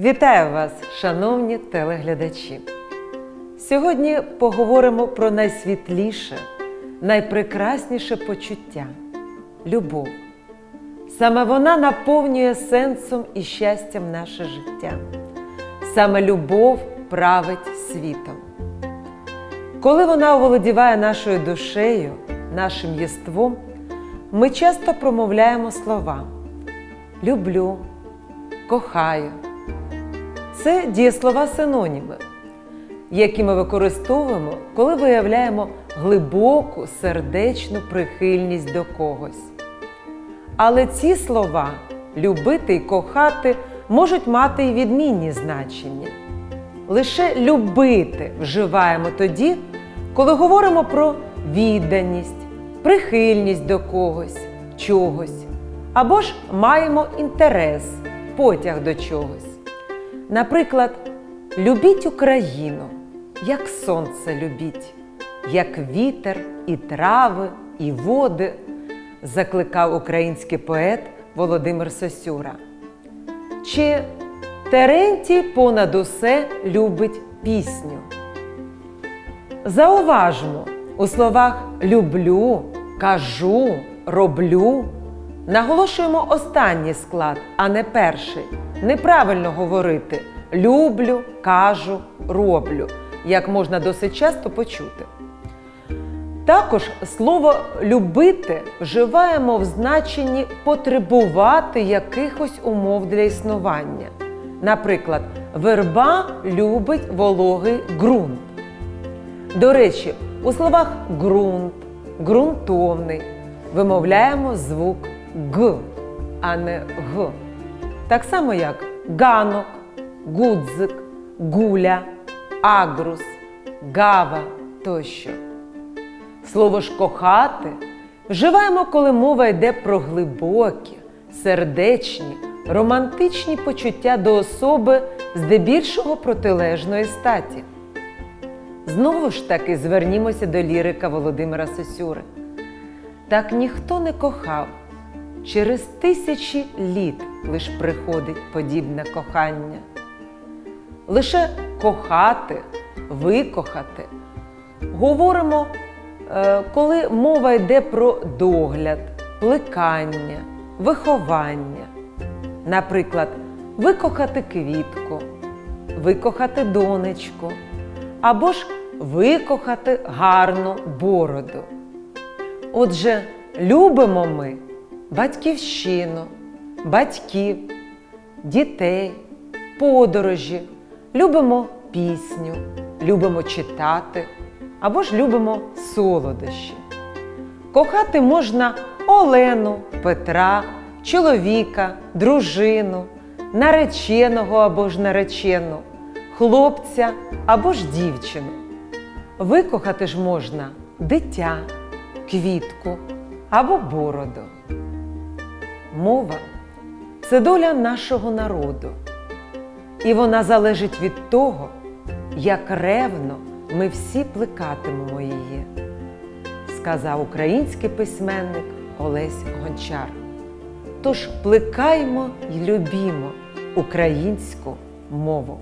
Вітаю вас, шановні телеглядачі! Сьогодні поговоримо про найсвітліше, найпрекрасніше почуття любов. Саме вона наповнює сенсом і щастям наше життя. Саме любов править світом. Коли вона оволодіває нашою душею, нашим єством, ми часто промовляємо слова люблю, кохаю. Це дієслова синоніми, які ми використовуємо, коли виявляємо глибоку сердечну прихильність до когось. Але ці слова любити і кохати можуть мати й відмінні значення. Лише любити вживаємо тоді, коли говоримо про відданість, прихильність до когось, чогось, або ж маємо інтерес, потяг до чогось. Наприклад, любіть Україну, як сонце любіть, як вітер і трави, і води, закликав український поет Володимир Сосюра. Чи Терентій понад усе любить пісню? Зауважмо, у словах люблю, кажу, роблю наголошуємо останній склад, а не перший. Неправильно говорити люблю, кажу, роблю, як можна досить часто почути. Також слово любити вживаємо в значенні потребувати якихось умов для існування. Наприклад, верба любить вологий ґрунт. До речі, у словах ґрунт, ґрунтовний вимовляємо звук г, а не г. Так само, як ганок, гудзик, гуля, агрус, гава тощо. Слово ж кохати вживаємо, коли мова йде про глибокі, сердечні, романтичні почуття до особи здебільшого протилежної статі. Знову ж таки звернімося до лірика Володимира Сосюри. Так ніхто не кохав. Через тисячі літ лиш приходить подібне кохання. Лише кохати, викохати. Говоримо, е, коли мова йде про догляд, плекання, виховання. Наприклад, викохати квітку, викохати донечку, або ж викохати гарну бороду. Отже, любимо ми батьківщину, батьків, дітей, подорожі, любимо пісню, любимо читати або ж любимо солодощі. Кохати можна Олену, Петра, чоловіка, дружину, нареченого або ж наречену, хлопця або ж дівчину. Викохати ж можна дитя, квітку або бороду. Мова це доля нашого народу, і вона залежить від того, як ревно ми всі плекатимемо її, сказав український письменник Олесь Гончар. Тож плекаймо й любімо українську мову.